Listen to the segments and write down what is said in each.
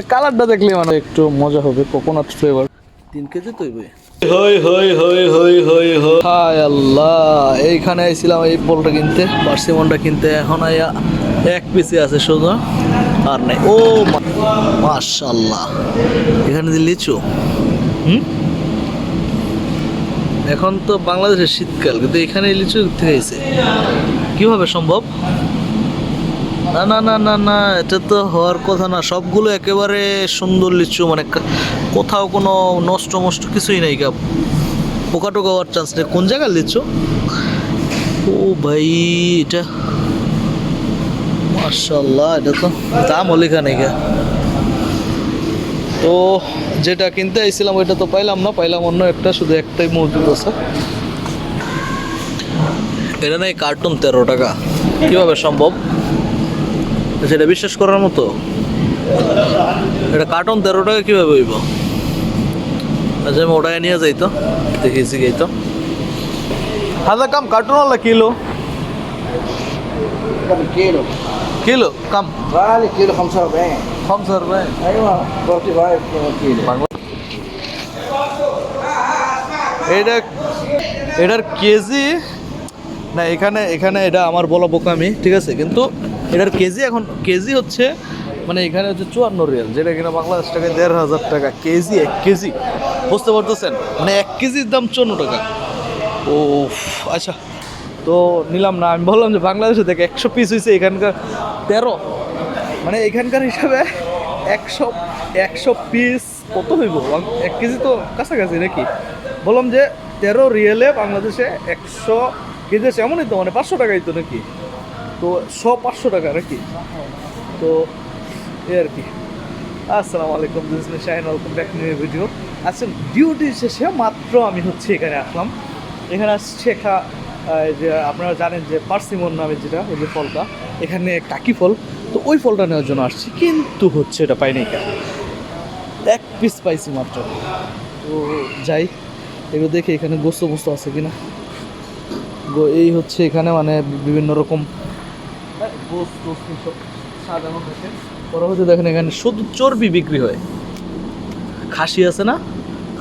কালারটা দেখলে মানে একটু মজা হবে কোকোনাট ফ্লেভার তিন কেজি তো হই হই হই হই হই হই। হায় আল্লাহ এইখানে আইছিলাম এই বলটা কিনতে পার্সিমনটা কিনতে এখন আইয়া এক পিসে আছে সোজা আর নাই। ও মাশাল্লাহ এখানে যে লিচু। হুম? এখন তো বাংলাদেশের শীতকাল কিন্তু এখানে লিচু থেকে কীভাবে সম্ভব? না না না না না, এটা তো হওয়ার কথা না। সবগুলো একেবারে সুন্দর লিচু মানে কোথাও কোনো নষ্ট মষ্ট কিছুই নেই গা। পোকা টোকা হওয়ার চান্স নেই। কোন জায়গার লিচু? ও ভাই, এটা মার্শাল্লাহ এটা তো দামও লেখা নেই তো যেটা কিনতে আইছিলাম, ওইটা তো পাইলাম না, পাইলাম অন্য একটা, শুধু একটাই মজুদ আছে। এটা নাই কার্টুন তেরো টাকা। কীভাবে সম্ভব? সেটা বিশ্বাস করার মতো? এটা কার্টন তেরো টাকা কীভাবে হইব? আচ্ছা আমি ওটাকে নিয়ে যাইতো দেখিয়েছি গাইতো হাজার আচ্ছা, কাম কার্টুনওয়ালা কিলো? কিলো। কিলো কাম। কিলো এটা এটার কেজি না এখানে এখানে এটা আমার বলা বোকামি ঠিক আছে? কিন্তু এটার কেজি এখন, কেজি হচ্ছে মানে এখানে হচ্ছে চুয়ান্ন রিয়াল, যেটা কিনা বাংলাদেশ টাকায় দেড় হাজার টাকা, কেজি, এক কেজি। বুঝতে পারতেছেন? মানে এক কেজির দাম চুয়ান্ন টাকা। ও আচ্ছা। তো নিলাম না, আমি বললাম যে বাংলাদেশে দেখে, একশো পিস হয়েছে এখানকার তেরো। মানে এখানকার হিসাবে একশো একশো পিস কত হইব? এক কেজি তো কাছাকাছি নাকি? বললাম যে তেরো রিয়েলে বাংলাদেশে একশো, কেজি এমনই তো মানে পাঁচশো টাকাই তো নাকি? তো শ পাঁচশো টাকা নাকি? তো এই আর কি। আসসালামু আলাইকুম this Shahin welcome back new video আচ্ছা ডিউটি শেষে মাত্র আমি হচ্ছে এখানে আসলাম। এখানে আসছে খা যে আপনারা জানেন যে পার্সিমন নামে যেটা ওই যে ফলটা, এখানে কাকি ফল। তো ওই ফলটা নেওয়ার জন্য আসছি, কিন্তু হচ্ছে এটা পাইনি কেন এক পিস পাইছি মাত্র। তো যাই, এগুলো দেখে এখানে গোস্ত বস্তু আছে কিনা? এই হচ্ছে এখানে মানে বিভিন্ন রকম গোস্ত টোস্ত সব সাজানো দেখেন এখানে শুধু চর্বি বিক্রি হয়। খাসি আছে না?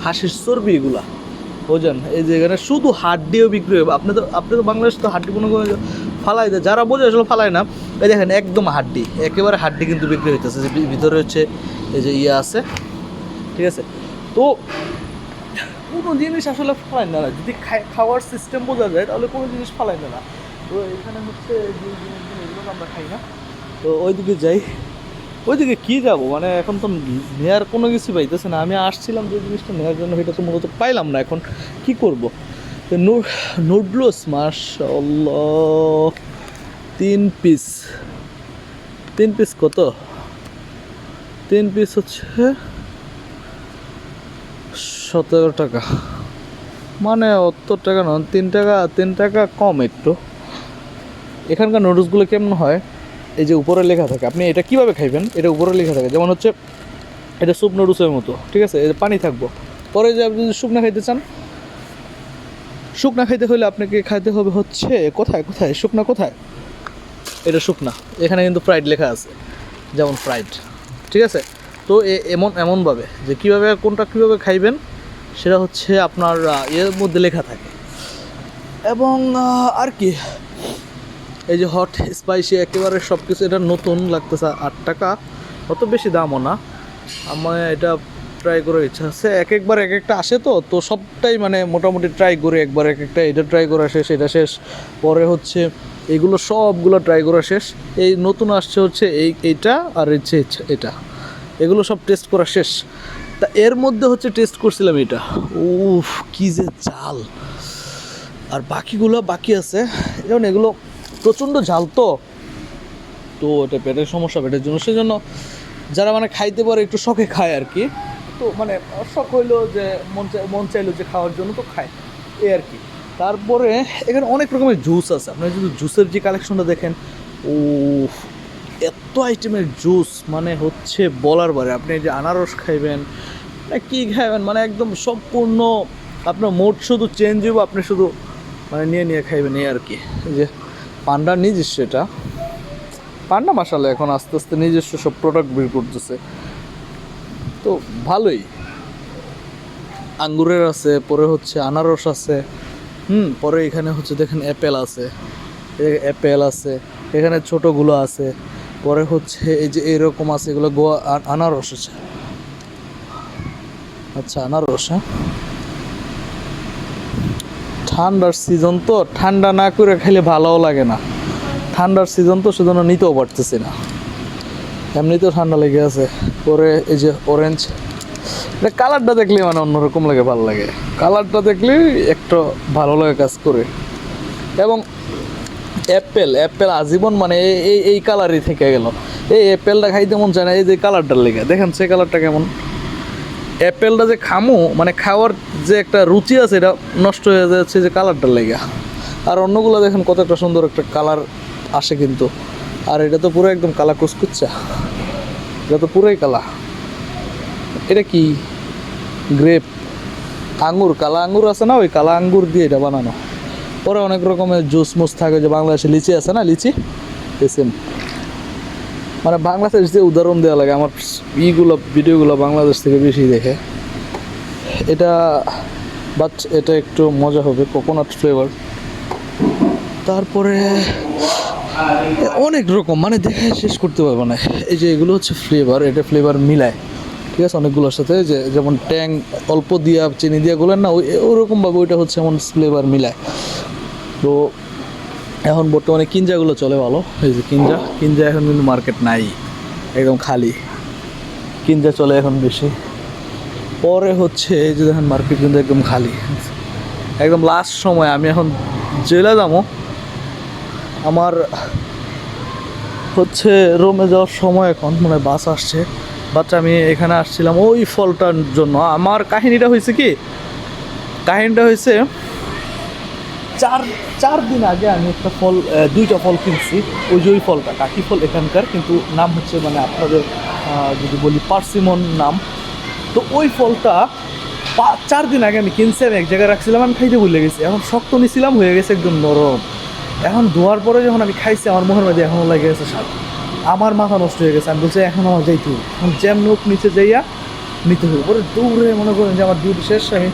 খাসির চর্বি এগুলা। বোঝেন? এই যে এখানে শুধু হাড্ডিও বিক্রি হবে আপনি তো আপনি তো বাংলাদেশ তো হাড্ডি কোনো ফালাই দেয়। যারা বোঝে আসলে ফালাই না। এই দেখেন, একদম হাড্ডি একেবারে হাড্ডি কিন্তু বিক্রি হইতেছে। যে ভিতরে হচ্ছে এই যে ইয়ে আছে। ঠিক আছে? তো কোনো জিনিস আসলে ফালাই না। যদি খাওয়ার সিস্টেম বোঝা যায়, তাহলে কোনো জিনিস ফালাই না। তো এখানে হচ্ছে আমরা খাই না। তো ওইদিকে যাই। ওইদিকে কি যাব? মানে এখন তো নেয়ার কোনো কিছু পাইতেছে না। আমি আসছিলাম যে জিনিসটা নেওয়ার জন্য, সেটা তো মূলত পাইলাম না এখন। কি করব? নুডলস মাশাল্লাহ তিন পিস। তিন পিস কত? তিন পিস হচ্ছে সতেরো টাকা। মানে অত টাকা নয়, তিন টাকা তিন টাকা কম একটু। এখানকার নুডলসগুলো কেমন হয়? এই যে উপরে লেখা থাকে, আপনি এটা কীভাবে খাইবেন? এটা উপরে লেখা থাকে, যেমন হচ্ছে এটা স্যুপ নুডলসের মতো, ঠিক আছে? এটা পানি থাকব। পরে যে আপনি যদি শুকনা খাইতে চান, শুকনা খাইতে হলে আপনাকে খাইতে হবে হচ্ছে কোথায় কোথায়? শুকনা কোথায়? এটা শুকনা, এখানে কিন্তু ফ্রাইড লেখা আছে, যেমন ফ্রাইড ঠিক আছে? তো এমন, এমনভাবে যে কীভাবে কোনটা কীভাবে খাইবেন, সেটা হচ্ছে আপনার এর মধ্যে লেখা থাকে। এবং আর কি? এই যে হট স্পাইসি একেবারে সব কিছু এটা নতুন লাগতেছে আট টাকা। অত বেশি দামও না। আমার এটা ট্রাই করার ইচ্ছা আছে। এক একবার এক একটা আসে তো তো সবটাই মানে মোটামুটি ট্রাই করি একবার এক একটা। এটা ট্রাই করা শেষ, এটা শেষ। পরে হচ্ছে এগুলো সবগুলো ট্রাই করা শেষ। এই নতুন আসছে হচ্ছে এই, এইটা আর হচ্ছে এটা- এগুলো সব টেস্ট করা শেষ। তা এর মধ্যে হচ্ছে টেস্ট করছিলাম এটা। উফ, কী যে চাল। আর বাকিগুলো বাকি আছে। যেমন এগুলো প্রচণ্ড ঝাল তো। তো এটা পেটের সমস্যা, পেটের জন্য। সেজন্য যারা মানে খাইতে পারে, একটু শখে খায় আর কি। তো মানে শখ হইল যে, মন চাই মন চাইলো যে খাওয়ার জন্য, তো খায়। এই আর কি। তারপরে এখানে অনেক রকমের জুস আছে। আপনি যদি জুসের যে কালেকশনটা দেখেন ও এত আইটেমের জুস মানে হচ্ছে বলার বারে। আপনি যে আনারস খাইবেন কী খাইবেন মানে একদম সম্পূর্ণ আপনার মোট শুধু চেঞ্জ হইব, আপনি শুধু মানে নিয়ে নিয়ে খাইবেন এই আর কি। যে পান্ডার নিজস্ব এটা। পান্ডা মাসালে এখন আস্তে আস্তে নিজস্ব সব প্রোডাক্ট বের করতেছে। তো ভালোই। আঙ্গুরের আছে, পরে হচ্ছে আনারস আছে। হুম, পরে এখানে হচ্ছে দেখেন অ্যাপেল আছে। অ্যাপেল আছে। এখানে ছোটোগুলো আছে। পরে হচ্ছে এই যে এরকম আছে, এগুলো গোয়া আনারস আছে। আচ্ছা আনারস হ্যাঁ? ঠান্ডার সিজন তো ঠান্ডা না করে খেলে ভালোও লাগে না। ঠান্ডার সিজন তো সেজন্য নিতেও পারতেছি না। এমনিতেও ঠান্ডা লেগে আছে। পরে এই যে অরেঞ্জ এটা কালারটা দেখলে মানে অন্যরকম লাগে, ভালো লাগে। কালারটা দেখলে একটু ভালো লাগে কাজ করে। এবং অ্যাপেল অ্যাপেল আজীবন মানে এই- এই কালারই থেকে গেল। এই অ্যাপেলটা খাইতে মন চায় না, এই যে কালারটার লেগে। দেখেন সে কালারটা কেমন। অ্যাপেলটা যে খামো মানে খাওয়ার যে একটা রুচি আছে, এটা নষ্ট হয়ে যাচ্ছে যে কালারটা লেগে। আর অন্যগুলো দেখেন কত একটা সুন্দর একটা কালার আসে কিন্তু। আর এটা তো পুরো একদম কালা কুচকুচ্চা এটা তো পুরোই কালা। এটা কি? গ্রেপ। আঙ্গুর, কালা আঙ্গুর আছে না? ওই কালা আঙ্গুর দিয়ে এটা বানানো। পরে অনেক রকমের জুস মুস থাকে, যে বাংলাদেশে লিচি আছে না, লিচি? সেম মানে বাংলাদেশ যে উদাহরণ দেওয়া লাগে, আমার ইগুলো, ভিডিওগুলো বাংলাদেশ থেকে বেশি দেখে। এটা বাট এটা একটু মজা হবে কোকোনাট ফ্লেভার তারপরে, অনেক রকম মানে দেখে শেষ করতে পারব না। এই যে এগুলো হচ্ছে ফ্লেভার এটা ফ্লেভার মিলায়। ঠিক আছে, অনেকগুলোর সাথে যে যেমন ট্যাং, অল্প দিয়া, চিনি দিয়া গুলেন না, ওই, ওরকমভাবে ওইটা হচ্ছে এমন ফ্লেভার মিলায়। তো এখন বর্তমানে কিঞ্জাগুলো চলে ভালো। এই যে কিঞ্জা কিঞ্জা এখন কিন্তু মার্কেট নাই, একদম খালি। কিঞ্জা চলে এখন বেশি। পরে হচ্ছে এই যে দেখেন মার্কেট কিন্তু একদম খালি। একদম লাস্ট সময় আমি এখন জেলে যাব। আমার হচ্ছে রোমে যাওয়ার সময় এখন মানে বাস আসছে। বাট আমি এখানে আসছিলাম ওই ফলটার জন্য। আমার কাহিনীটা হয়েছে কি? কাহিনীটা হয়েছে চার চার দিন আগে আমি একটা ফল দুইটা ফল কিনছি। ওই যে ওই ফলটা, কাকি ফল এখানকার, কিন্তু নাম হচ্ছে মানে আপনাদের যদি বলি পার্সিমন নাম। তো ওই ফলটা চার দিন আগে আমি কিনছি, আমি এক জায়গায় রাখছিলাম, আমি খাইতে ভুলে গেছি। এখন শক্ত নিছিলাম, হয়ে গেছে একদম নরম। এখন ধোয়ার পরে যখন আমি খাইছি, আমার মুখের মধ্যে এখনও লেগে গেছে স্বাদ। আমার মাথা নষ্ট হয়ে গেছে। আমি বলছি, এখন আমার যাইতে হবে। এখন জ্যাম নোক নিচে যাইয়া নিতে হবে। পরে দৌড়ে মনে করেন যে আমার ডিউটি শেষ, আমি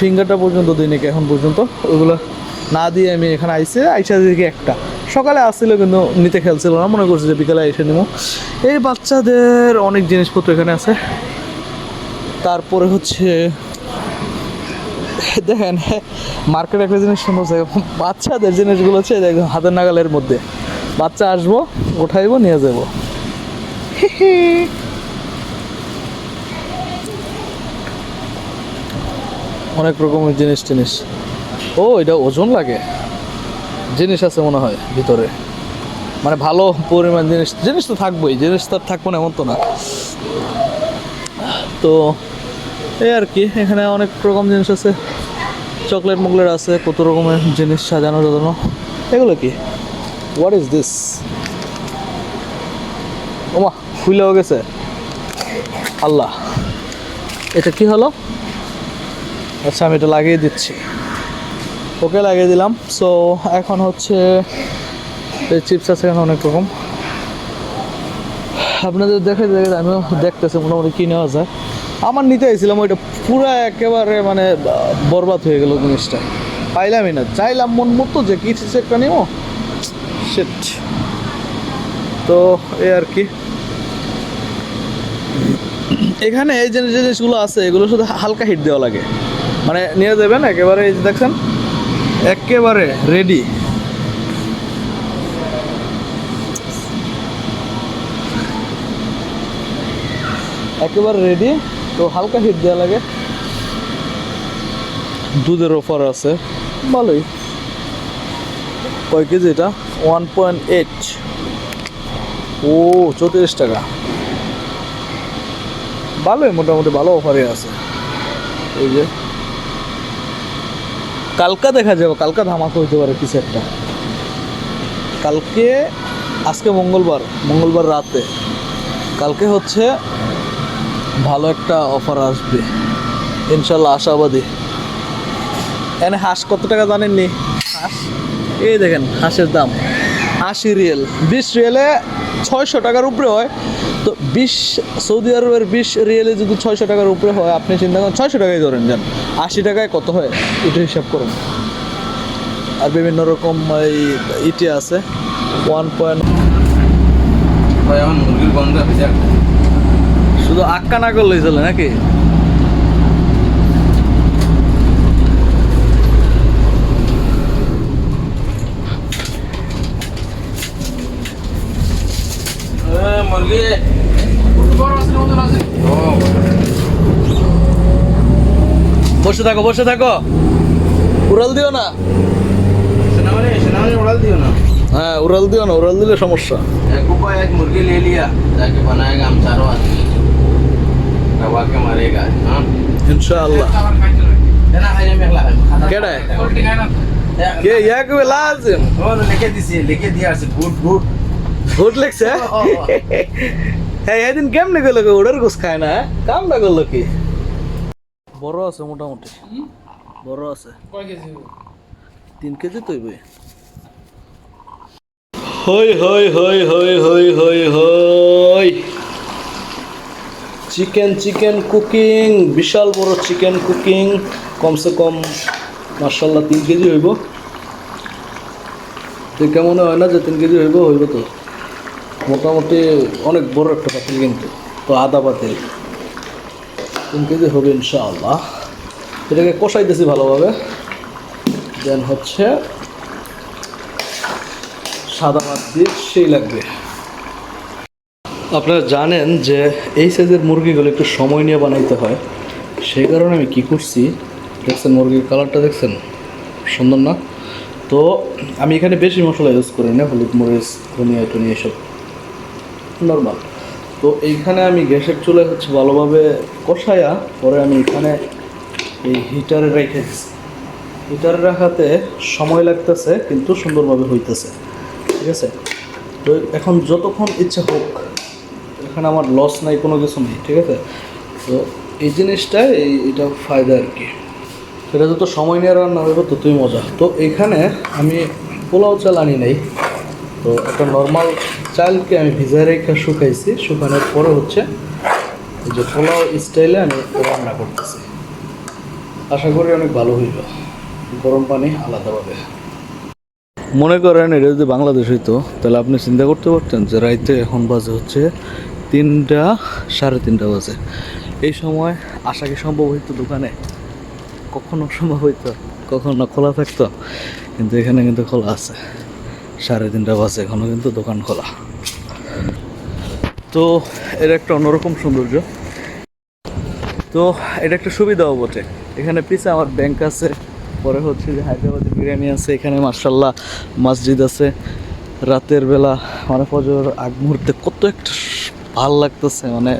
ফিঙ্গারটা পর্যন্ত দিই নাকি এখন পর্যন্ত। ওগুলো না দিয়ে আমি এখানে আইসে, আইসা দিকে একটা। সকালে আসছিল কিন্তু নিতে খেলছিল না, মনে করছে যে বিকালে এসে নিব এই বাচ্চাদের অনেক জিনিসপত্র এখানে আছে। তারপরে হচ্ছে, দেখেন, মার্কেট একটা জিনিস সুন্দর বাচ্চাদের জিনিসগুলো হচ্ছে একদম হাতের নাগালের মধ্যে। বাচ্চা আসব, উঠাইবো, নিয়ে যাব। অনেক রকমের জিনিস টিনিস। ও, এটা ওজন লাগে? জিনিস আছে মনে হয় ভিতরে। মানে ভালো পরিমাণ জিনিস জিনিস তো থাকবোই, জিনিস তো থাকব না, এমন তো না। তো, এই আর কি, এখানে অনেক রকম জিনিস আছে। চকলেট মকলেট আছে, কত রকমের জিনিস সাজানো সাজানো। এগুলো কি? হোয়াট ইজ দিস ওমা, ফুলেও গেছে। আল্লাহ। এটা কি হলো? আচ্ছা আমি এটা লাগিয়ে দিচ্ছি। ওকে, লাগিয়ে দিলাম। সো এখন হচ্ছে চিপস আছে এখানে অনেক রকম। আপনাদের দেখে দেখে আমিও দেখতেছি, মোটামুটি কি নেওয়া যায়। আমার নিতে আইছিলাম ওইটা পুরো একেবারে মানে বরবাদ হয়ে গেল জিনিসটা। পাইলামই না। চাইলাম মন মতো যে কি কিছু একটা নিব। সেট তো এই আর কি। এখানে এই যে জিনিসগুলো আছে এগুলো শুধু হালকা হিট দেওয়া লাগে। মানে নিয়ে যাবেন একেবারে এই দেখছেন? একেবারে রেডি একেবারে রেডি তো হালকা হিট দেওয়া লাগে। দুধের অফার আছে। ভালোই। কয় কেজি এটা? ওয়ান পয়েন্ট এইট ও, চৌত্রিশ টাকা। ভালোই, মোটামুটি ভালো অফারে আছে। এই যে। কালকা দেখা যাবে, কালকা ধামাকা হইতে পারে কিছু একটা। কালকে, আজকে মঙ্গলবার মঙ্গলবার রাতে। কালকে হচ্ছে ভালো একটা অফার আসবে। ইনশাল্লাহ আশাবাদী। এনে হাঁস কত টাকা জানেননি? হাঁস? এই দেখেন, হাঁসের দাম। আশি রিয়েল। বিশ রিয়েলে ছয়শো টাকার উপরে হয়। তো বিশ সৌদি আরবের বিশ রিয়েলে যদি ছয়শো টাকার উপরে হয় আপনি চিন্তা করেন ছয়শো টাকায় ধরেন যান। আশি টাকায় কত হয়? এটা হিসাব করুন। আর বিভিন্ন রকম এই ইটি আছে। ওয়ান পয়েন্ট শুধু আক্কা না করলেই চলে নাকি মুরগি বসে থাকো বসে থাকো। উড়াল দিও না। উড়াল দিও না হ্যাঁ উড়াল দিও না উড়াল দিলে সমস্যা। এক উপায় এক মুরগি লে লিয়া যাকে বানায় গাম চারো আদমি কাবাকে মারেগা হ্যাঁ ইনশাআল্লাহ। কেডায়? কে? ইয়াকে লাজ লিখে দিছি লিখে দিয়া আছে গুড গুড ভোট লেগছে হ্যাঁ? এদিন কেমনে গেল ওটার গোস খায় না কামটা করল কি? বড় আছে মোটামুটি। বড় আছে। তিন কেজি তৈবে হই হই হই হই হই হই হই। চিকেন চিকেন কুকিং বিশাল বড় চিকেন কুকিং কমসে কম মার্শাল্লাহ তিন কেজি হইব। দেখে মনে হয় না যে তিন কেজি হইব হইব তো। মোটামুটি অনেক বড় একটা পাতিল কিন্তু। তো আদা পাতিল তিন কেজি হবে ইনশাআল্লাহ। এটাকে কষাইতেছি ভালোভাবে। দেন হচ্ছে সাদা মাছ দিয়ে সেই লাগবে। আপনারা জানেন যে এই সাইজের মুরগিগুলো একটু সময় নিয়ে বানাইতে হয়। সেই কারণে আমি কি করছি, দেখছেন মুরগির কালারটা দেখছেন? সুন্দর না? তো আমি এখানে বেশি মশলা ইউজ করি না, হলুদ মরিচ, ধনিয়া টনিয়া এসব। নর্মাল তো এইখানে আমি গ্যাসের চুলায় হচ্ছে ভালোভাবে কষায়া পরে আমি এখানে এই হিটারে রেখে দিচ্ছি হিটারে রাখাতে সময় লাগতেছে, কিন্তু সুন্দরভাবে হইতেছে। ঠিক আছে? তো এখন যতক্ষণ ইচ্ছে হোক, এখানে আমার লস নাই, কোনো কিছু নেই, ঠিক আছে? তো এই জিনিসটা, এই এটা ফায়দা আর কি। সেটা যত সময় নিয়ে রান্না হবে ততই মজা। তো এইখানে আমি পোলাও চাল আনি নাই। তো একটা নর্মাল চালকে আমি ভিজায় রেখে শুকাইছি, শুকানোর পরে হচ্ছে যে পোলাও স্টাইলে আমি রান্না করতেছি। আশা করি অনেক ভালো হইল। গরম পানি আলাদাভাবে। মনে করেন এটা যদি বাংলাদেশ হইতো, তাহলে আপনি চিন্তা করতে পারতেন যে রাইতে এখন বাজে হচ্ছে তিনটা, সাড়ে তিনটা বাজে। এই সময় আসা কি সম্ভব হইতো দোকানে? কখনো সম্ভব হইতো, কখনো খোলা থাকতো, কিন্তু এখানে কিন্তু খোলা আছে। সাড়ে তিনটা বাজে, এখনও কিন্তু দোকান খোলা। তো এর একটা অন্যরকম সৌন্দর্য। তো এটা একটা সুবিধাও বটে। এখানে পিছে আমার ব্যাংক আছে, পরে হচ্ছে যে হায়দ্রাবাদের বিরিয়ানি আছে, এখানে মার্শাল্লাহ মসজিদ আছে। রাতের বেলা মানে ফজর আগ মুহূর্তে কত একটা ভালো লাগতেছে মানে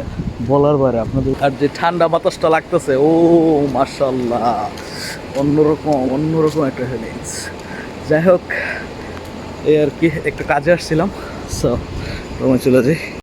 বলার বাইরে আপনাদের। আর যে ঠান্ডা বাতাসটা লাগতেছে, ও মার্শাল্লাহ অন্যরকম অন্যরকম একটা ফিলিংস যাই হোক এই আর কি একটা কাজে আসছিলাম সো রুমে চলে যাই।